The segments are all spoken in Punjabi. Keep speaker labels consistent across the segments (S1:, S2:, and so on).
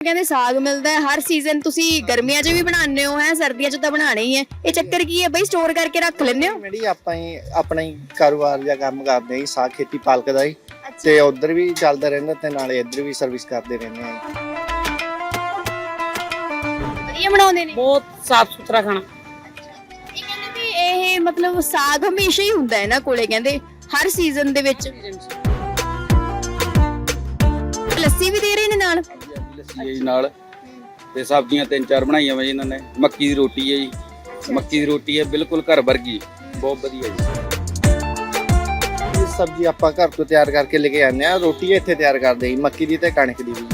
S1: ਕਹਿੰਦੇ ਸਾਗ ਮਿਲਦਾ ਹੈ ਹਰ ਸੀਜ਼ਨ ਤੁਸੀਂ ਗਰਮੀਆਂ 'ਚ ਵੀ ਬਣਾਉਂਦੇ ਹੋ ਹੈ ਸਰਦੀਆਂ 'ਚ ਤਾਂ ਬਣਾਣਾ ਹੀ ਹੈ। ਇਹ ਚੱਕਰ ਕੀ ਹੈ ਬਈ ਸਟੋਰ ਕਰਕੇ ਰੱਖ ਲੈਂਦੇ ਹੋ?
S2: ਮੇਰੀ ਆਪਾਂ ਹੀ ਆਪਣਾ ਹੀ ਕਾਰੋਬਾਰ ਜਾਂ ਕੰਮ ਕਰਦੇ ਹਾਂ ਜੀ, ਸਾਗ ਖੇਤੀ ਪਾਲਕ ਦਾ ਹੀ। ਤੇ ਉਧਰ ਵੀ ਚੱਲਦਾ ਰਹਿੰਦਾ ਤੇ ਨਾਲੇ ਇੱਧਰ ਵੀ ਸਰਵਿਸ ਕਰਦੇ ਰਹਿੰਦੇ ਆ
S1: ਵਧੀਆ ਬਣਾਉਂਦੇ ਨੇ?
S3: ਬਹੁਤ ਸਾਫ਼ ਸੁਥਰਾ ਖਾਣਾ।
S1: ਇਹ ਕਹਿੰਦੇ ਵੀ ਇਹ ਮਤਲਬ ਸਾਗ ਹਮੇਸ਼ਾ ਹੀ ਹੁੰਦਾ ਹੈ ਨਾ ਕੋਲੇ ਕਹਿੰਦੇ ਹਰ ਸੀਜ਼ਨ ਦੇ ਵਿੱਚ। ਲੱਸੀ ਵੀ ਦੇ ਰਹੇ ਨੇ ਨਾਲ?
S4: ਲੱਸੀ ਹੈ ਜੀ ਨਾਲ। ਤੇ ਸਬਜ਼ੀਆਂ ਤਿੰਨ ਚਾਰ ਬਣਾਈਆਂ ਵਾ ਜੀ ਇਹਨਾਂ ਨੇ। ਮੱਕੀ ਦੀ ਰੋਟੀ ਹੈ ਜੀ। ਮੱਕੀ ਦੀ ਰੋਟੀ ਹੈ ਬਿਲਕੁਲ ਘਰ ਵਰਗੀ। ਬਹੁਤ ਵਧੀਆ ਜੀ।
S2: ਇਹ ਸਬਜ਼ੀ ਆਪਾਂ ਘਰ ਤੋਂ ਤਿਆਰ ਕਰਕੇ ਲੈ ਕੇ ਆਉਂਦੇ ਆ ਰੋਟੀ ਇੱਥੇ ਤਿਆਰ ਕਰਦੇ ਜੀ, ਮੱਕੀ ਦੀ ਤੇ ਕਣਕ ਦੀ ਵੀ।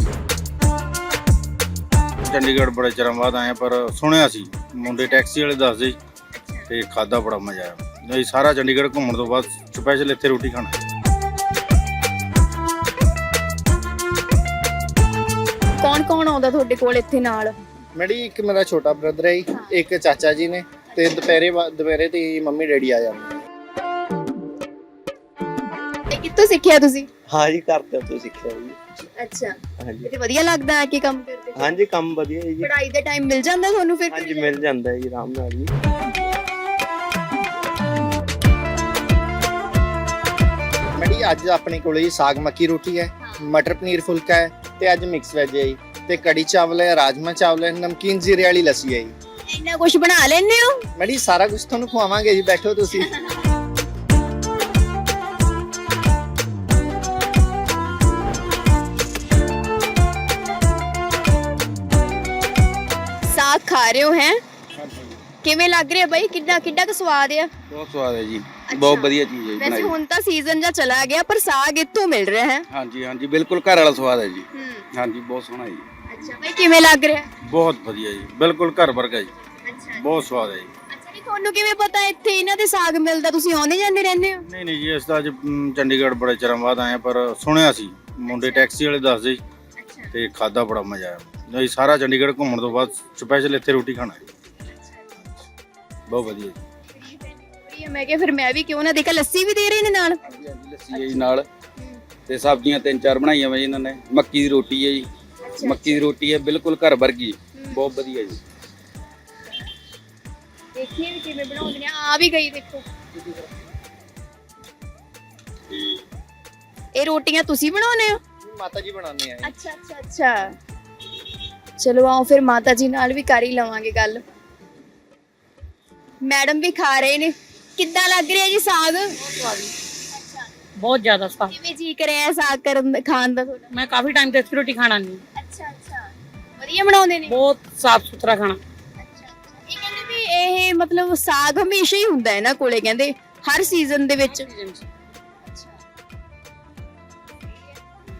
S5: ਚੰਡੀਗੜ੍ਹ ਬੜੇ ਚਿਰਾਂ ਬਾਅਦ ਆਏ ਪਰ ਸੁਣਿਆ ਸੀ। ਮੁੰਡੇ ਟੈਕਸੀ ਵਾਲੇ ਦੱਸਦੇ ਤੇ ਖਾਦਾ ਬੜਾ ਮਜ਼ਾ ਆਇਆ। ਨਹੀਂ ਸਾਰਾ ਚੰਡੀਗੜ੍ਹ ਘੁੰਮਣ ਤੋਂ ਬਾਅਦ ਸਪੈਸ਼ਲ ਇੱਥੇ ਰੋਟੀ ਖਾਣਾ।
S1: ਕੌਣ ਆਉਂਦਾ ਤੁਹਾਡੇ ਕੋਲ ਇੱਥੇ ਨਾਲ?
S2: ਮੇਰੀ ਇੱਕ ਮੇਰਾ ਛੋਟਾ ਬ੍ਰਦਰ ਹੈ ਜੀ, ਇੱਕ ਚਾਚਾ ਜੀ ਨੇ ਤੇ ਦੁਪਹਿਰੇ ਦੁਪਹਿਰੇ ਤੇ ਮੰਮੀ ਡੈਡੀ ਆ ਜਾਂਦੇ
S1: ਇਹ ਕਿੱਥੋਂ ਸਿੱਖਿਆ ਤੁਸੀਂ?
S6: ਹਾਂ ਜੀ ਕਰਦੇ ਤੋਂ ਸਿੱਖਿਆ ਜੀ।
S1: ਅੱਛਾ।
S6: ਹਾਂਜੀ
S1: ਤੇ ਵਧੀਆ ਲੱਗਦਾ ਹੈ ਕਿ ਕੰਮ ਕਰਦੇ
S6: ਹਾਂਜੀ ਕੰਮ ਵਧੀਆ ਹੈ ਜੀ।
S1: ਪੜਾਈ ਦੇ ਟਾਈਮ ਮਿਲ ਜਾਂਦਾ ਤੁਹਾਨੂੰ ਫਿਰ
S6: ਹਾਂਜੀ ਮਿਲ ਜਾਂਦਾ ਹੈ ਜੀ ਆਰਾਮ ਨਾਲ ਜੀ।
S2: ਮੇਰੀ ਅੱਜ ਆਪਣੇ ਕੋਲੇ ਜੀ ਸਾਗ ਮੱਕੀ ਰੋਟੀ ਹੈ ਮਟਰ ਪਨੀਰ ਫੁਲਕਾ ਹੈ ਤੇ ਅੱਜ ਮਿਕਸ ਵੈਜ ਹੈ ਜੀ। ਤੇ ਕੜੀ ਚਾਵਲ ਹੈ ਰਾਜਮਾ ਚਾਵਲ ਹੈ ਨਮਕੀਨ ਜ਼ੀਰੇ ਵਾਲੀ ਲੱਸੀ ਹੈ ਜੀ।
S1: ਇੰਨਾ ਕੁਝ ਬਣਾ ਲੈਂਦੇ ਹੋ?
S2: ਮੇਰੀ ਸਾਰਾ ਕੁਝ ਤੁਹਾਨੂੰ ਖਵਾਵਾਂਗੇ ਜੀ ਬੈਠੋ ਤੁਸੀਂ।
S1: ਸਾਗ ਖਾ ਰਹੇ ਹੋ ਹੈ? ਕਿਵੇਂ ਲੱਗ ਰਿਹਾ ਬਾਈ? ਕਿੰਨਾ ਕਿੰਨਾ ਕੁ ਸਵਾਦ ਆ?
S4: ਬਹੁਤ ਸਵਾਦ ਹੈ ਜੀ। ਬਹੁਤ ਵਧੀਆ ਚੀਜ਼ ਹੈ ਜੀ
S1: ਵੈਸੇ
S4: ਬਣਾਈ।
S1: ਹੁਣ ਤਾਂ ਸੀਜ਼ਨ ਜਾਂ ਚਲਾ ਗਿਆ ਪਰ ਸਾਗ ਇੱਥੋਂ ਮਿਲ ਰਿਹਾ ਹੈ?
S4: ਹਾਂਜੀ ਹਾਂਜੀ ਬਿਲਕੁਲ ਘਰ ਵਾਲਾ ਸਵਾਦ ਹੈ ਜੀ।
S1: ਹੂੰ।
S4: ਹਾਂਜੀ ਬਹੁਤ ਸੋਹਣਾ ਜੀ।
S1: ਅੱਛਾ ਬਾਈ ਕਿਵੇਂ ਲੱਗ ਰਿਹਾ?
S5: ਬਹੁਤ ਵਧੀਆ ਜੀ ਬਿਲਕੁਲ ਘਰ ਵਰਗਾ ਜੀ।
S1: ਅੱਛਾ
S5: ਬਹੁਤ ਸਵਾਦ ਹੈ ਜੀ।
S1: ਅੱਛਾ ਨਹੀਂ ਤੁਹਾਨੂੰ ਕਿਵੇਂ ਪਤਾ ਇੱਥੇ ਇਹਨਾਂ ਦੇ ਸਾਗ ਮਿਲਦਾ? ਤੁਸੀਂ ਆਉਂਦੇ ਜਾਂਦੇ ਰਹਿੰਦੇ ਹੋ?
S5: ਨਹੀਂ ਨਹੀਂ ਜੀ ਅਸੀਂ ਤਾਂ ਅੱਜ ਚੰਡੀਗੜ੍ਹ ਬੜੇ ਚਿਰਾਂ ਬਾਅਦ ਆਏ ਹਾਂ, ਪਰ ਸੁਣਿਆ ਸੀ। ਮੁੰਡੇ ਟੈਕਸੀ ਵਾਲੇ ਦੱਸਦੇ ਸੀ
S1: ਅੱਛਾ।
S5: ਤੇ ਖਾਦਾ ਬੜਾ ਮਜ਼ਾ ਆਇਆ। ਨਹੀਂ ਸਾਰਾ ਚੰਡੀਗੜ੍ਹ ਘੁੰਮਣ ਤੋਂ ਬਾਅਦ ਸਪੈਸ਼ਲ ਇੱਥੇ ਰੋਟੀ ਖਾਣਾ ਜੀ। ਬਹੁਤ ਵਧੀਆ ਜੀ।
S1: ਵਧੀਆ ਮੈਂ ਕਿਹਾ ਫਿਰ ਮੈਂ ਵੀ ਕਿਉਂ ਨਾ ਦੇਖਾ ਲੱਸੀ ਵੀ ਦੇ ਰਹੇ ਨੇ ਨਾਲ?
S4: ਹਾਂਜੀ ਹਾਂਜੀ ਲੱਸੀ ਹੈ ਜੀ ਨਾਲ। ਤੇ ਸਬਜ਼ੀਆਂ ਤਿੰਨ ਚਾਰ ਬਣਾਈਆਂ ਵਾ ਜੀ ਇਹਨਾਂ ਨੇ। ਮੱਕੀ ਦੀ ਰੋਟੀ ਹੈ ਜੀ। ਮੱਕੀ ਦੀ ਰੋਟੀ ਹੈ ਬਿਲਕੁਲ ਘਰ ਵਰਗੀ ਬਹੁਤ ਵਧੀਆ ਜੀ।
S1: ਦੇਖੀਏ ਵੀ ਕਿਵੇਂ ਬਣਾਉਂਦੇ ਨੇ। ਆ ਵੀ ਗਈ ਦੇਖੋ। ਇਹ ਰੋਟੀਆਂ ਤੁਸੀਂ ਬਣਾਉਂਦੇ ਹੋ?
S2: ਮਾਤਾ ਜੀ ਬਣਾਉਂਦੇ ਆ
S1: ਅੱਛਾ ਅੱਛਾ ਅੱਛਾ। ਚਲੋ ਆਓ ਫਿਰ ਮਾਤਾ ਜੀ ਨਾਲ ਵੀ ਕਰ ਹੀ ਲਵਾਂਗੇ ਗੱਲ। ਮੈਡਮ ਵੀ ਖਾ ਰਹੇ ਨੇ। ਕਿੱਦਾਂ ਲੱਗ ਰਿਹਾ ਜੀ ਸਾਗ?
S3: ਬਹੁਤ ਜ਼ਿਆਦਾ ਸਵਾਦ।
S1: ਕਿਵੇਂ ਜੀ ਕਰਿਆ ਸਾਗ ਕਰਨ ਦਾ- ਖਾਣ ਦਾ ਤੁਹਾਡਾ?
S3: ਮੈਂ ਕਾਫੀ ਟਾਈਮ ਤੇ ਇੱਥੇ ਰੋਟੀ ਖਾਣਾ ਨਹੀਂ
S1: ਅੱਛਾ ਅੱਛਾ। ਵਧੀਆ ਬਣਾਉਂਦੇ ਨੇ?
S3: ਬਹੁਤ ਸਾਫ਼ ਸੁਥਰਾ ਖਾਣਾ।
S1: ਅੱਛਾ ਅੱਛਾ। ਇਹ ਕਹਿੰਦੇ ਵੀ ਇਹ ਮਤਲਬ ਸਾਗ ਹਮੇਸ਼ਾ ਹੀ ਹੁੰਦਾ ਹੈ ਨਾ ਕੋਲੇ ਕਹਿੰਦੇ ਹਰ ਸੀਜ਼ਨ ਦੇ ਵਿੱਚ।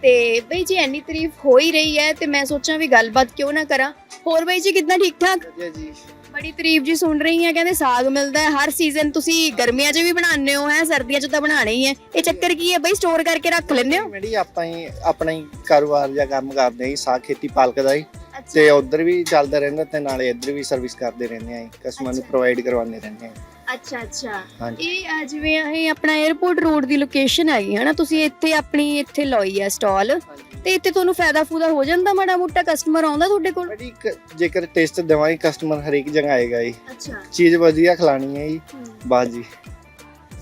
S1: ਤੇ ਬਈ ਜੀ ਇੰਨੀ ਤਾਰੀਫ ਹੋ ਹੀ ਰਹੀ ਹੈ ਤੇ ਮੈਂ ਸੋਚਾਂ ਵੀ ਗੱਲਬਾਤ ਕਿਉਂ ਨਾ ਕਰਾਂ। ਹੋਰ ਬਈ ਜੀ ਕਿੱਦਾਂ ਠੀਕ ਠਾਕ?
S2: ਵਧੀਆ ਜੀ।
S1: ਬੜੀ ਤਾਰੀਫ ਜੀ ਸੁਣ ਰਹੀ ਹਾਂ ਕਹਿੰਦੇ ਸਾਗ ਮਿਲਦਾ ਹੈ ਹਰ ਸੀਜ਼ਨ ਤੁਸੀਂ ਗਰਮੀਆਂ 'ਚ ਵੀ ਬਣਾਉਂਦੇ ਹੋ ਹੈ ਸਰਦੀਆਂ 'ਚ ਤਾਂ ਬਣਾਣਾ ਹੀ ਹੈ। ਇਹ ਚੱਕਰ ਕੀ ਹੈ ਬਈ ਸਟੋਰ ਕਰਕੇ ਰੱਖ ਲੈਂਦੇ ਹੋ?
S2: ਮੇਰੀ ਆਪਾਂ ਹੀ ਆਪਣਾ ਹੀ ਕਾਰੋਬਾਰ ਜਾਂ ਕੰਮ ਕਰਦੇ ਹਾਂ ਜੀ, ਸਾਗ ਖੇਤੀ ਪਾਲਕ ਦਾ ਹੀ। ਤੇ ਉਧਰ ਵੀ ਚੱਲਦਾ ਰਹਿੰਦਾ ਤੇ ਨਾਲੇ ਇੱਧਰ ਵੀ ਸਰਵਿਸ ਕਰਦੇ ਰਹਿੰਦੇ ਆ ਕਸਟਮਰ ਨੂੰ ਪ੍ਰੋਵਾਈਡ ਕਰਵਾਉਂਦੇ ਰਹਿੰਦੇ ਆ
S1: ਅੱਛਾ ਅੱਛਾ। ਇਹ ਅਹ, ਜਿਵੇਂ ਇਹ ਆਪਣਾ 에어ਪੋਰਟ ਰੋਡ ਦੀ ਲੋਕੇਸ਼ਨ ਹੈਗੀ ਹੈ ਨਾ ਤੁਸੀਂ ਇੱਥੇ ਆਪਣੀ ਇੱਥੇ ਲਾਈ ਹੈ ਸਟਾਲ ਤੇ ਇੱਥੇ ਤੁਹਾਨੂੰ ਫਾਇਦਾ ਫੂਦਾ ਹੋ ਜਾਂਦਾ ਮਾੜਾ ਮੋਟਾ? ਕਸਟਮਰ ਆਉਂਦਾ ਤੁਹਾਡੇ ਕੋਲ?
S2: ਇੱਕ- ਜੇਕਰ ਟੇਸਟ ਦੇਵਾਂਗੇ ਕਸਟਮਰ ਹਰੇਕ ਜਗ੍ਹਾ ਆਏਗਾ ਜੀ।
S1: ਅੱਛਾ।
S2: ਚੀਜ਼ ਵਧੀਆ ਖਿਲਾਣੀ ਹੈ ਜੀ। ਬਾਸ ਜੀ।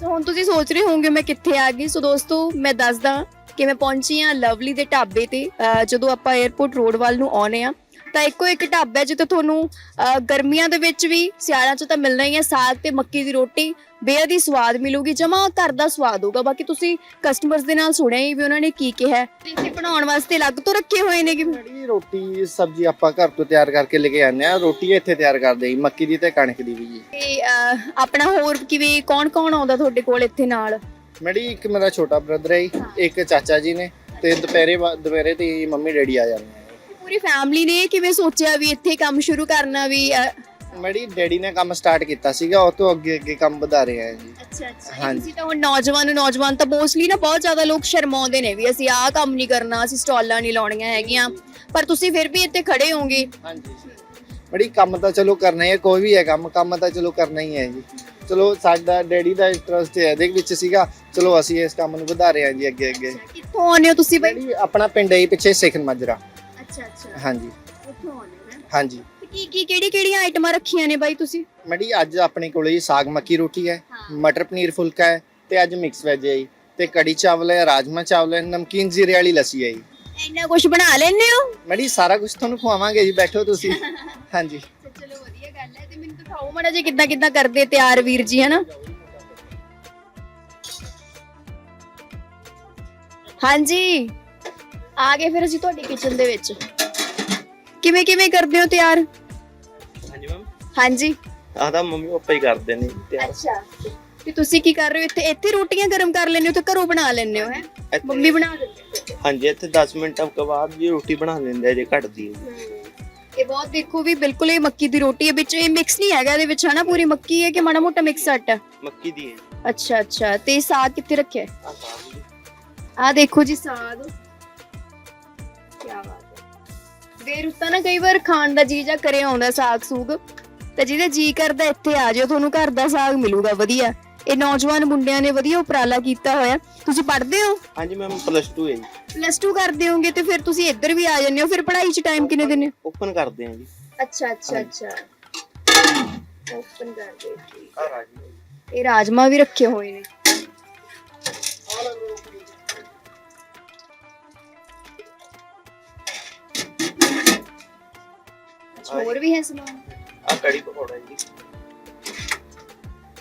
S1: ਸੋ ਹੁਣ ਤੁਸੀਂ ਸੋਚ ਰਹੇ ਹੋਵੋਗੇ ਮੈਂ ਕਿੱਥੇ ਆ ਗਈ। ਸੋ ਦੋਸਤੋ ਮੈਂ ਦੱਸਦਾ ਕਿ ਮੈਂ ਪਹੁੰਚੀ ਆ ਲਵਲੀ ਦੇ ਢਾਬੇ ਤੇ ਜਦੋਂ ਆਪਾਂ 에어ਪੋਰਟ ਰੋਡ ਵੱਲ ਨੂੰ ਆਉਨੇ ਆ ਤਾਂ ਇੱਕੋ ਇੱਕ ਢਾਬਾ ਹੈ ਜਿੱਥੇ ਤੁਹਾਨੂੰ ਗਰਮੀਆਂ ਦੇ ਵਿੱਚ ਵੀ ਸਿਆਲਾਂ 'ਚ ਤਾਂ ਮਿਲਣਾ ਹੀ ਹੈ ਸਾਗ ਤੇ ਮੱਕੀ ਦੀ ਰੋਟੀ ਬੇਹੱਦ ਹੀ ਸਵਾਦ ਮਿਲੂਗੀ ਜਮਾ ਘਰ ਦਾ ਸਵਾਦ ਹੋਊਗਾ। ਬਾਕੀ ਤੁਸੀਂ ਕਸਟਮਰਸ ਦੇ ਨਾਲ ਸੁਣਿਆ ਹੀ ਵੀ ਉਹਨਾਂ ਨੇ ਕੀ ਕਿਹਾ ਹੈ। ਤੇ ਇੱਥੇ ਬਣਾਉਣ ਵਾਸਤੇ ਅਲੱਗ ਤੋਂ ਰੱਖੇ ਹੋਏ ਨੇ ਕਿ
S2: ਮੇਰੀ ਰੋਟੀ ਸਬਜ਼ੀ ਆਪਾਂ ਘਰ ਤੋਂ ਤਿਆਰ ਕਰਕੇ ਲੈ ਕੇ ਆਉਂਦੇ ਆ ਰੋਟੀ ਇੱਥੇ ਤਿਆਰ ਕਰਦੇ ਜੀ, ਮੱਕੀ ਦੀ ਤੇ ਕਣਕ ਦੀ ਵੀ ਜੀ।
S1: ਤੇ ਆਪਣਾ ਹੋਰ ਕਿਵੇਂ ਕੌਣ ਕੌਣ ਆਉਂਦਾ ਤੁਹਾਡੇ ਕੋਲ ਇੱਥੇ ਨਾਲ?
S2: ਮੇਰੀ ਇੱਕ ਮੇਰਾ ਛੋਟਾ ਬ੍ਰਦਰ ਹੈ ਜੀ, ਇੱਕ ਚਾਚਾ ਜੀ ਨੇ ਤੇ ਦੁਪਹਿਰੇ ਦੁਪਹਿਰੇ ਤੇ ਮੰਮੀ ਡੈਡੀ ਆ ਜਾਂਦੇ ਆ
S1: ਪੂਰੀ ਫੈਮਿਲੀ ਨੇ ਕਿਵੇਂ ਸੋਚਿਆ ਵੀ ਇੱਥੇ ਕੰਮ ਸ਼ੁਰੂ ਕਰਨਾ ਵੀ
S2: ਮੇਰੀ ਡੈਡੀ ਨੇ ਕੰਮ ਸਟਾਰਟ ਕੀਤਾ ਸੀਗਾ ਉਹ ਤੋਂ ਅੱਗੇ ਅੱਗੇ ਕੰਮ ਵਧਾ ਰਹੇ ਆ ਜੀ।
S1: ਅੱਛਾ ਅੱਛਾ।
S2: ਹਾਂਜੀ।
S1: ਤੁਸੀਂ ਤਾਂ ਹੁਣ ਨੌਜਵਾਨ ਨੌਜਵਾਨ ਤਾਂ ਮੋਸਟਲੀ ਨਾ ਬਹੁਤ ਜ਼ਿਆਦਾ ਲੋਕ ਸ਼ਰਮਾਉਂਦੇ ਨੇ ਵੀ ਅਸੀਂ ਆਹ ਕੰਮ ਨਹੀਂ ਕਰਨਾ ਅਸੀਂ ਸਟਾਲਾਂ ਨਹੀਂ ਲਾਉਣੀਆਂ ਹੈਗੀਆਂ। ਪਰ ਤੁਸੀਂ ਫਿਰ ਵੀ ਇੱਥੇ ਖੜੇ ਹੋਗੇ
S2: ਹਾਂਜੀ। ਬੜੀ ਕੰਮ ਤਾਂ ਚਲੋ ਕਰਨਾ ਹੀ ਹੈ ਕੋਈ ਵੀ ਹੈ ਕੰਮ ਕੰਮ ਤਾਂ ਚਲੋ ਕਰਨਾ ਹੀ ਹੈ ਜੀ। ਚਲੋ ਸਾਡਾ ਡੈਡੀ ਦਾ ਇੰਟਰਸਟ ਇਹਦੇ ਵਿੱਚ ਸੀਗਾ ਚਲੋ ਅਸੀਂ ਇਸ ਕੰਮ ਨੂੰ ਵਧਾ ਰਹੇ ਹਾਂ ਜੀ ਅੱਗੇ ਅੱਗੇ।
S1: ਕਿੱਥੋਂ ਆਉਂਦੇ ਹੋ ਤੁਸੀਂ ਬਈ?
S2: ਆਪਣਾ ਪਿੰਡ ਹੈ ਜੀ ਪਿੱਛੇ ਸਿਖਨ ਮਾਜਰਾ।
S1: ਅੱਛਾ ਅੱਛਾ।
S2: ਹਾਂਜੀ।
S1: ਉੱਥੋਂ
S2: ਹਾਂਜੀ।
S1: ਤੇ ਕੀ ਕੀ ਕਿਹੜੀ ਕਿਹੜੀਆਂ ਆਈਟਮਾਂ ਰੱਖੀਆਂ ਨੇ ਬਾਈ ਤੁਸੀਂ?
S2: ਮੈਡੀ ਅੱਜ ਆਪਣੇ ਕੋਲੇ ਜੀ ਸਾਗ ਮੱਕੀ ਰੋਟੀ ਹੈ
S1: ਹਾਂ।
S2: ਮਟਰ ਪਨੀਰ ਫੁਲਕਾ ਹੈ ਤੇ ਅੱਜ ਮਿਕਸ ਵੈਜ ਹੈ ਜੀ। ਤੇ ਕੜੀ ਚਾਵਲ ਹੈ ਰਾਜਮਾ ਚਾਵਲ ਹੈ ਨਮਕੀਨ ਜ਼ੀਰੇ ਵਾਲੀ ਲੱਸੀ ਹੈ ਜੀ।
S1: ਇੰਨਾ ਕੁਝ ਬਣਾ ਲੈਂਦੇ ਹੋ?
S2: ਮੈਡੀ ਸਾਰਾ ਕੁਝ ਤੁਹਾਨੂੰ ਖਵਾਵਾਂਗੇ ਜੀ ਬੈਠੋ ਤੁਸੀਂ। ਹਾਂਜੀ।
S1: ਚਲੋ ਵਧੀਆ ਗੱਲ ਹੈ ਤੇ ਮੈਨੂੰ ਦਿਖਾਓ ਮਾੜਾ ਜਿਹਾ ਕਿੱਦਾਂ ਕਿੱਦਾਂ ਕਰਦੇ ਤਿਆਰ ਵੀਰ ਜੀ ਹਨਾ? ਹਾਂਜੀ। ਆ ਗਏ ਫਿਰ ਅਸੀਂ ਤੁਹਾਡੀ ਕਿਚਨ ਦੇ ਵਿੱਚ। ਕਿਵੇਂ ਕਿਵੇਂ ਕਰਦੇ ਹੋ ਤਿਆਰ?
S6: ਹਾਂਜੀ ਮੈਮ
S1: ਹਾਂਜੀ।
S6: ਆਹ ਤਾਂ ਮੰਮੀ ਪਾਪਾ ਹੀ ਕਰਦੇ ਨੇ ਤਿਆਰ।
S1: ਅੱਛਾ। ਤੇ ਤੁਸੀਂ ਕੀ ਕਰ ਰਹੇ ਹੋ ਇੱਥੇ? ਇੱਥੇ ਰੋਟੀਆਂ ਗਰਮ ਕਰ ਲੈਂਦੇ ਹੋ ਤੇ ਘਰੋਂ ਬਣਾ ਲੈਂਦੇ ਹੋ ਹੈ?
S6: ਇੱਥੇ-
S1: ਮੰਮੀ ਬਣਾ ਦਿੰਦੇ
S6: ਹਾਂਜੀ ਇੱਥੇ 10 ਮਿੰਟਾਂ ਤੋਂ ਬਾਅਦ ਜੀ ਰੋਟੀ ਬਣਾ ਦਿੰਦੇ ਆ ਜੇ ਘਟਦੀ ਹੈ।
S1: ਇਹ ਬਹੁਤ ਦੇਖੋ ਵੀ ਬਿਲਕੁਲ ਇਹ ਮੱਕੀ ਦੀ ਰੋਟੀ ਹੈ ਵਿੱਚ ਇਹ ਮਿਕਸ ਨਹੀਂ ਹੈਗਾ ਇਹਦੇ ਵਿੱਚ ਹਨਾ ਪੂਰੀ ਮੱਕੀ ਹੈ ਕਿ ਮਾੜਾ ਮੋਟਾ ਮਿਕਸ ਆਟਾ
S6: ਮੱਕੀ ਦੀ ਹੈ।
S1: ਅੱਛਾ ਅੱਛਾ। ਤੇ ਸਾਗ ਕਿੱਥੇ ਰੱਖਿਆ
S6: ਆਹ ਸਾਗ ਜੀ।
S1: ਆ ਦੇਖੋ ਜੀ ਸਾਗ। ਕੀ ਬਾਤ ਹੈ। ਬੇਰੁੱਤਾ ਨਾ ਕਈ ਵਾਰ ਖਾਣ ਦਾ ਜੀ ਜਾਂ ਕਰੇ ਆਉਂਦਾ ਸਾਗ ਸੂਗ ਤੇ ਜਿਹਦੇ ਜੀ ਕਰਦਾ ਇੱਥੇ ਆ ਜਾਓ ਤੁਹਾਨੂੰ ਘਰ ਦਾ ਸਾਗ ਮਿਲੂਗਾ ਵਧੀਆ। ਇਹ ਨੌਜਵਾਨ ਮੁੰਡਿਆਂ ਨੇ ਵਧੀਆ ਉਪਰਾਲਾ ਕੀਤਾ ਹੋਇਆ। ਤੁਸੀਂ ਪੜ੍ਹਦੇ ਹੋ?
S6: ਹਾਂਜੀ ਮੈਮ ਪਲੱਸ 2 ਹੈ ਜੀ।
S1: ਪਲੱਸ 2 ਕਰਦੇ ਹੋਗੇ ਤੇ ਫਿਰ ਤੁਸੀਂ ਇੱਧਰ ਵੀ ਆ ਜਾਂਦੇ ਹੋ ਫਿਰ ਪੜ੍ਹਾਈ 'ਚ ਟਾਈਮ ਕਿੰਨੇ ਦਿੰਦੇ ਹੋ?
S6: ਓਪਨ ਕਰਦੇ ਆ ਜੀ।
S1: ਅੱਛਾ ਅੱਛਾ ਅੱਛਾ। ਓਪਨ ਕਰਦੇ ਠੀਕ
S6: ਆ ਰਾਜੀ
S1: ਇਹ ਰਾਜਮਾ ਵੀ ਰੱਖੇ ਹੋਏ ਨੇ। ਹੋਰ ਵੀ ਹੈ ਸਮਾਨ?
S6: ਆ ਕੜੀ ਪਕੌੜਾ ਜੀ।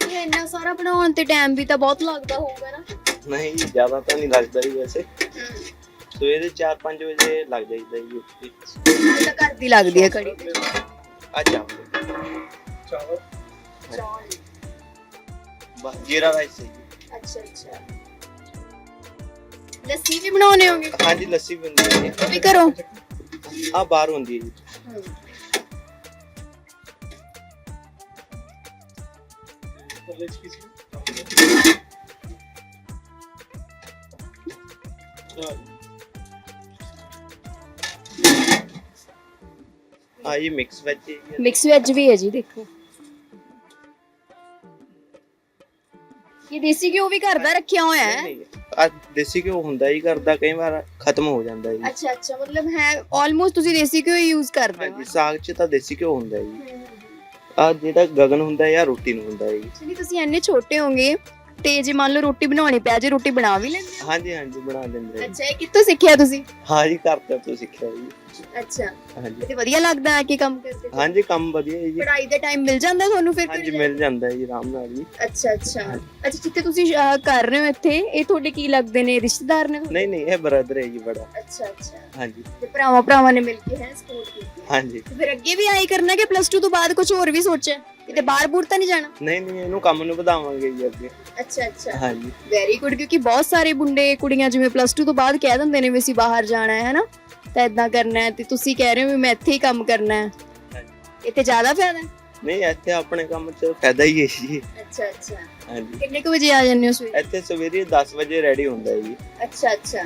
S1: ਇਹ ਇੰਨਾ ਸਾਰਾ ਬਣਾਉਣ ਤੇ ਟਾਈਮ ਵੀ ਤਾਂ ਬਹੁਤ ਲੱਗਦਾ ਹੋਊਗਾ ਨਾ।
S6: ਨਹੀਂ ਜ਼ਿਆਦਾ ਤਾਂ ਨਹੀਂ ਲੱਗਦਾ ਜੀ ਵੈਸੇ। ਸਵੇਰੇ 4-5 ਵਜੇ ਲੱਗ ਜਾਈਦਾ ਜੀ ਉੱਠ ਕੇ
S1: ਇਹ ਤਾਂ ਘਰ ਦੀ ਲੱਗਦੀ ਹੈ ਕੜੀ।
S6: ਆ ਚਾਵਲ। ਬਸ ਜੀਰਾ ਰਾਈਸ ਹੈ ਜੀ।
S1: ਅੱਛਾ ਅੱਛਾ। ਲੱਸੀ ਵੀ ਬਣਾਉਣੇ ਹੋਗੇ?
S6: ਹਾਂਜੀ ਲੱਸੀ ਹੁੰਦੀ ਹੈ
S1: ਉਹ ਵੀ ਕਰੋ
S6: ਆ ਬਾਹਰ ਹੁੰਦੀ ਹੈ ਜੀ। ਆ ਇਹ ਮਿਕਸ ਵੈਜ ਹੈ ਜੀ
S1: ਮਿਕਸ ਵੈਜ ਵੀ ਹੈ ਜੀ ਦੇਖੋ ਇਹ ਦੇਸੀ ਘਿਓ ਵੀ ਘਰ ਦਾ ਰੱਖਿਆ ਹੋਇਆ ਹੈ
S6: ਆ ਦੇਸੀ ਘਿਓ ਹੁੰਦਾ ਹੀ ਕਰਦਾ ਕਈ ਵਾਰ ਖਤਮ ਹੋ ਜਾਂਦਾ ਹੈ ਜੀ
S1: ਅੱਛਾ ਅੱਛਾ ਮਤਲਬ ਹੈ ਆਲਮੋਸਟ ਤੁਸੀਂ ਦੇਸੀ ਘਿਓ ਯੂਜ਼ ਕਰਦੇ ਹੋ
S6: ਹਾਂਜੀ ਸਾਗ 'ਚ ਤਾਂ ਦੇਸੀ ਘਿਓ ਹੁੰਦਾ ਹੈ ਜੀ ਆ ਜਿਹੜਾ ਗਗਨ ਹੁੰਦਾ ਹੈ ਜਾਂ ਰੋਟੀ ਨੂੰ ਹੁੰਦਾ ਹੈ ਜੀ।
S1: ਤੁਸੀਂ ਇੰਨੇ ਛੋਟੇ ਹੋਗੇ ਤੇ ਜੇ ਮੰਨ ਲਓ ਰੋਟੀ ਬਣਾਉਣੀ ਪੈ ਜੇ ਰੋਟੀ ਬਣਾ ਵੀ ਲੈਂਦੇ
S6: ਹਾਂਜੀ ਹਾਂਜੀ ਬਣਾ ਦਿੰਦੇ ਆ ਜੀ।
S1: ਅੱਛਾ ਇਹ ਕਿੱਥੋਂ ਸਿੱਖਿਆ ਤੁਸੀਂ?
S6: ਹਾਂ ਜੀ ਕਰਤਾ ਤੋਂ ਸਿੱਖਿਆ ਜੀ।
S1: ਅੱਛਾ।
S6: ਹਾਂਜੀ।
S1: ਤੇ ਵਧੀਆ ਲੱਗਦਾ ਹੈ ਕਿ ਕੰਮ ਕਰਦੇ ਹੋ?
S6: ਹਾਂਜੀ ਕੰਮ ਵਧੀਆ ਹੈ ਜੀ।
S1: ਪੜ੍ਹਾਈ ਦਾ ਟਾਈਮ ਮਿਲ ਜਾਂਦਾ ਤੁਹਾਨੂੰ ਫਿਰ
S6: ਹਾਂਜੀ
S1: ਘਰੇ?
S6: ਮਿਲ ਜਾਂਦਾ ਹੈ ਜੀ ਆਰਾਮ ਨਾਲ ਜੀ।
S1: ਅੱਛਾ ਅੱਛਾ। ਅੱਛਾ ਜਿੱਥੇ ਤੁਸੀਂ ਅਹ, ਕਰ ਰਹੇ ਹੋ ਇੱਥੇ ਇਹ ਤੁਹਾਡੇ ਕੀ ਲੱਗਦੇ ਨੇ ਰਿਸ਼ਤੇਦਾਰ ਨੇ
S6: ਨਹੀਂ ਨਹੀਂ ਇਹ ਬ੍ਰਦਰ ਹੈ ਜੀ ਬੜਾ।
S1: ਅੱਛਾ ਅੱਛਾ।
S6: ਹਾਂਜੀ।
S1: ਤੇ ਭਰਾਵਾਂ ਭਰਾਵਾਂ ਨੇ ਮਿਲ ਕੇ ਹੈ ਸਪੋਰਟ ਕੀਤੀ?
S6: ਹਾਂਜੀ।
S1: ਤੇ ਫਿਰ ਅੱਗੇ ਵੀ ਆਈ ਕਰਨਾ ਕਿ ਪਲੱਸ 2 ਤੋਂ ਬਾਅਦ ਕੁਝ ਹੋਰ ਵੀ ਸੋਚਿਆ? ਕਿਤੇ ਬਾਹਰ ਬੂਰ ਤਾਂ ਨਹੀਂ ਜਾਣਾ?
S6: ਨਹੀਂ ਨਹੀਂ ਇਹਨੂੰ ਕੰਮ ਨੂੰ ਵਧਾਵਾਂਗੇ ਜੀ ਅੱਗੇ।
S1: ਅੱਛਾ ਅੱਛਾ।
S6: ਹਾਂਜੀ।
S1: ਵੈਰੀ ਗੁੱਡ ਕਿਉਂਕਿ ਬਹੁਤ ਸਾਰੇ ਮੁੰਡੇ ਕੁੜੀਆਂ ਜਿਵੇਂ ਪਲੱਸ 2 ਤੋਂ ਬਾਅਦ ਕਹਿ ਦਿੰਦੇ ਨੇ ਵੀ ਅਸੀਂ ਬਾਹਰ ਜਾਣਾ ਹੈ ਹਨਾ? ਤਾਂ ਇਦਾਂ ਕਰਨਾ ਹੈ ਤੇ ਤੁਸੀਂ ਕਹਿ ਰਹੇ ਹੋ ਵੀ ਮੈਂ ਇੱਥੇ ਹੀ ਕੰਮ ਕਰਨਾ ਹੈ। ਇੱਥੇ ਜ਼ਿਆਦਾ ਫਾਇਦਾ ਹੈ?
S6: ਨਹੀਂ ਇੱਥੇ ਆਪਣੇ ਕੰਮ 'ਚ ਫਾਇਦਾ ਹੀ ਹੈ ਜੀ।
S1: ਅੱਛਾ ਅੱਛਾ।
S6: ਹਾਂਜੀ।
S1: ਕਿੰਨੇ ਕੁ ਵਜੇ ਆ ਜਾਂਦੇ ਹੋ ਸਵੇਰੇ?
S6: ਇੱਥੇ ਸਵੇਰੇ 10 ਵਜੇ ਰੈਡੀ ਹੁੰਦਾ ਹੈ ਜੀ।
S1: ਅੱਛਾ ਅੱਛਾ।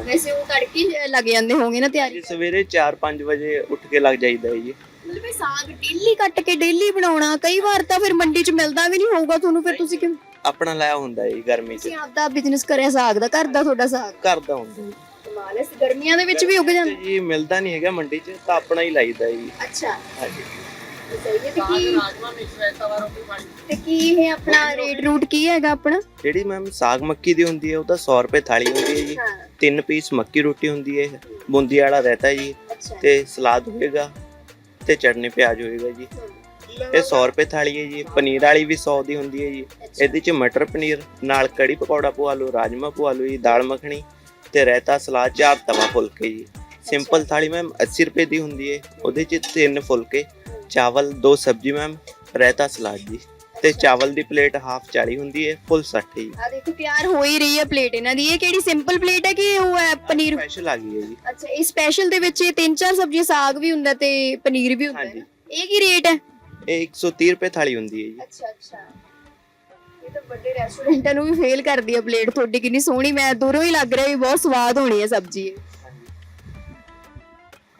S1: ਵੈਸੇ ਉਹ ਤੜਕੇ ਹੀ ਲੱਗ ਜਾਂਦੇ ਹੋਗੇ ਨਾ ਤਿਆਰੀ
S6: ਜੀ ਸਵੇਰੇ 4-5 ਵਜੇ ਉੱਠ ਕੇ ਲੱਗ ਜਾਈਦਾ ਹੈ ਜੀ।
S1: ਮਤਲਬ ਇਹ ਸਾਗ ਡੇਲੀ ਕੱਟ ਕੇ ਡੇਲੀ ਬਣਾਉਣਾ ਕਈ ਵਾਰ ਤਾਂ ਫਿਰ ਮੰਡੀ 'ਚ ਮਿਲਦਾ ਵੀ ਨਹੀਂ ਹੋਊਗਾ ਤੁਹਾਨੂੰ ਫਿਰ ਤੁਸੀਂ ਕਿਉਂ?
S6: ਆਪਣਾ ਲਾਇਆ ਹੁੰਦਾ ਹੈ ਜੀ ਗਰਮੀ 'ਚ।
S1: ਤੁਸੀਂ ਆਪਦਾ ਬਿਜ਼ਨਸ ਕਰਿਆ ਸਾਗ ਦਾ ਘਰ ਦਾ ਤੁਹਾਡਾ ਸਾਗ?
S6: ਘਰ ਦਾ ਹੁੰਦਾ ਜੀ।
S1: ਹੈ ਗਰਮੀਆਂ ਦੇ ਵਿੱਚ ਵੀ ਉੱਗ ਜਾਂਦਾ?
S6: ਜੀ ਮਿਲਦਾ ਨਹੀਂ ਹੈਗਾ ਮੰਡੀ 'ਚ ਤਾਂ ਆਪਣਾ ਹੀ ਲਾਈਦਾ ਜੀ।
S1: ਅੱਛਾ।
S6: ਹਾਂਜੀ।
S1: ਸਹੀ ਹੈ ਤੇ ਕੀ ਤੇ ਕੀ ਇਹ ਆਪਣਾ ਰੇਟ ਰੂਟ ਕੀ ਹੈਗਾ ਆਪਣਾ?
S6: ਜਿਹੜੀ ਮੈਮ ਸਾਗ ਮੱਕੀ ਦੀ ਹੁੰਦੀ ਹੈ ਉਹ ਤਾਂ 100 ਰੁਪਏ ਥਾਲੀ ਹੁੰਦੀ ਹੈ ਜੀ।
S1: ਹਾਂ।
S6: ਤਿੰਨ ਪੀਸ ਮੱਕੀ ਰੋਟੀ ਹੁੰਦੀ ਹੈ ਬੂੰਦੀ ਵਾਲਾ ਰਹਿਤਾ ਜੀ।
S1: ਅੱਛਾ।
S6: ਤੇ ਸਲਾਦ ਹੋਏਗਾ ਤੇ ਚਟਨੀ ਪਿਆਜ਼ ਹੋਏਗਾ ਜੀ। ਇਹ 100 ਰੁਪਏ ਥਾਲੀ ਹੈ ਜੀ। ਪਨੀਰ ਵਾਲੀ ਵੀ 100 ਦੀ ਹੁੰਦੀ ਹੈ ਜੀ। ਇਹਦੇ ਚ ਮਟਰ ਪਨੀਰ ਨਾਲ ਕੜੀ ਪਕੌੜਾ ਪਵਾ ਲਓ ਰਾਜਮਾ ਪਵਾ ਲਓ ਜੀ ਦਾਲ ਮੱਖਣੀ ਤੇ ਰਾਇਤਾ ਸਲਾਦ ਚਾਰ ਤਵਾ ਫੁਲਕੇ ਜੀ। ਸਿੰਪਲ ਥਾਲੀ ਮੈਮ 80 ਰੁਪਏ ਦੀ ਹੁੰਦੀ ਹੈ ਉਹਦੇ ਚ ਤਿੰਨ ਫੁਲਕੇ ਚਾਵਲ ਦੋ ਸਬਜੀ ਮੈਮ ਰਾਇਤਾ ਸਲਾਦ ਜੀ। ਤੇ ਚਾਵਲ ਦੀ ਪਲੇਟ ਹਾਫ 40 ਹੁੰਦੀ ਹੈ ਫੁੱਲ 60 ਜੀ।
S1: ਆ ਦੇਖੋ ਤਿਆਰ ਹੋ ਹੀ ਰਹੀ ਹੈ ਪਲੇਟ ਇਹਨਾਂ ਦੀ। ਇਹ ਕਿਹੜੀ ਸਿੰਪਲ ਪਲੇਟ ਹੈ ਕਿ ਉਹ ਹੈ ਪਨੀਰ?
S6: ਸਪੈਸ਼ਲ ਆ ਗਈ ਹੈ ਜੀ।
S1: ਅੱਛਾ ਇਹ ਸਪੈਸ਼ਲ ਦੇ ਵਿੱਚ ਇਹ ਤਿੰਨ ਚਾਰ ਸਬਜ਼ੀਆਂ ਸਾਗ ਵੀ ਹੁੰਦਾ ਤੇ ਪਨੀਰ ਵੀ ਹੁੰਦਾ ਹੈ
S6: ਹਾਂਜੀ।
S1: ਨਾ? ਇਹ ਕੀ ਰੇਟ ਹੈ?
S6: ਇਹ 130 ਰੁਪਏ ਥਾਲੀ ਹੁੰਦੀ ਹੈ ਜੀ।
S1: ਅੱਛਾ ਅੱਛਾ। ਇਹ ਤਾਂ ਵੱਡੇ ਰੈਸਟੋਰੈਂਟਾਂ ਨੂੰ ਵੀ ਫੇਲ ਕਰਦੀ ਹੈ ਪਲੇਟ ਤੁਹਾਡੀ ਕਿੰਨੀ ਸੋਹਣੀ ਮੈਂ ਦੂਰੋਂ ਹੀ ਲੱਗ ਰਿਹਾ ਵੀ ਬਹੁਤ ਸਵਾਦ ਹੋਣੀ ਹੈ ਸਬਜ਼ੀ। ਇਹ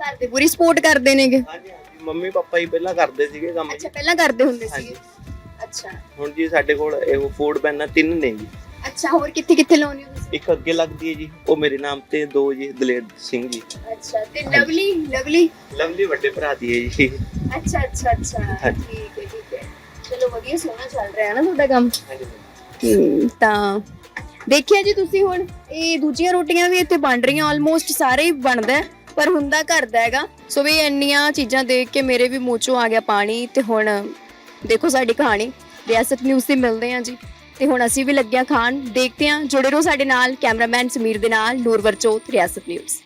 S1: ਘਰ ਦੇ ਪੂਰੀ ਸਪੋਰਟ ਕਰਦੇ ਨੇਗੇ?
S6: ਹਾਂਜੀ ਹਾਂਜੀ। ਮੰਮੀ ਪਾਪਾ ਹੀ ਪਹਿਲਾਂ ਕਰਦੇ ਸੀਗੇ ਕੰਮ
S1: ਅੱਛਾ ਪਹਿਲਾਂ ਕਰਦੇ ਹੁੰਦੇ
S6: ਹਾਂਜੀ।
S1: ਸੀਗੇ ਅੱਛਾ।
S6: ਹੁਣ ਜੀ ਸਾਡੇ ਕੋਲ ਇਹ ਫੂਡ ਪੈਨ ਤਿੰਨ ਨੇ ਜੀ।
S1: ਅੱਛਾ ਹੋਰ ਕਿੱਥੇ ਕਿੱਥੇ ਲਾਉਣੀ ਹੋ ਤੁਸੀਂ
S6: ਇੱਕ ਅੱਗੇ ਲੱਗਦੀ ਹੈ ਜੀ ਉਹ ਮੇਰੇ ਨਾਮ ਤੇ ਦੋ ਜੀ ਦਲੇਰ ਸਿੰਘ ਜੀ।
S1: ਅੱਛਾ ਤੇ ਲਵਲੀ ਲਵਲੀ?
S6: ਲਵਲੀ ਵੱਡੇ ਭਰਾ ਦੀ ਹੈ ਜੀ।
S1: ਅੱਛਾ ਅੱਛਾ ਅੱਛਾ।
S6: ਹਾਂਜੀ।
S1: ਠੀਕ। ਵਧੀਆ ਸੋਹਣਾ ਚੱਲ ਰਿਹਾ ਹੈ ਨਾ ਤੁਹਾਡਾ ਕੰਮ।
S6: ਹਾਂਜੀ
S1: ਹਮ, ਤਾਂ ਦੇਖਿਆ ਜੀ ਤੁਸੀਂ ਹੁਣ ਇਹ ਦੂਜੀਆਂ ਰੋਟੀਆਂ ਵੀ ਇੱਥੇ ਬਣ ਰਹੀਆਂ ਆਲਮੋਸਟ ਸਾਰੇ ਹੀ ਬਣਦਾ ਹੈ, ਪਰ ਹੁੰਦਾ ਘਰ ਦਾ ਹੈਗਾ। ਸੋ ਵੀ ਇੰਨੀਆਂ ਚੀਜ਼ਾਂ ਦੇਖ ਕੇ ਮੇਰੇ ਵੀ ਮੂੰਹ ਚੋਂ ਆ ਗਿਆ ਪਾਣੀ ਤੇ ਹੁਣ ਦੇਖੋ ਸਾਡੀ ਕਹਾਣੀ ਰਿਆਸਤ ਨਿਊਜ਼ ਤੇ ਮਿਲਦੇ ਹਾਂ ਜੀ। ਤੇ ਹੁਣ ਅਸੀਂ ਵੀ ਲੱਗਿਆ ਖਾਣ ਦੇਖਦੇ ਹਾਂ ਜੁੜੇ ਰਹੋ ਸਾਡੇ ਨਾਲ ਕੈਮਰਾਮੈਨ ਸਮੀਰ ਦੇ ਨਾਲ ਨੂਰਵਰ ਚੋਤ ਰਿਆਸਤ ਨਿਊਜ਼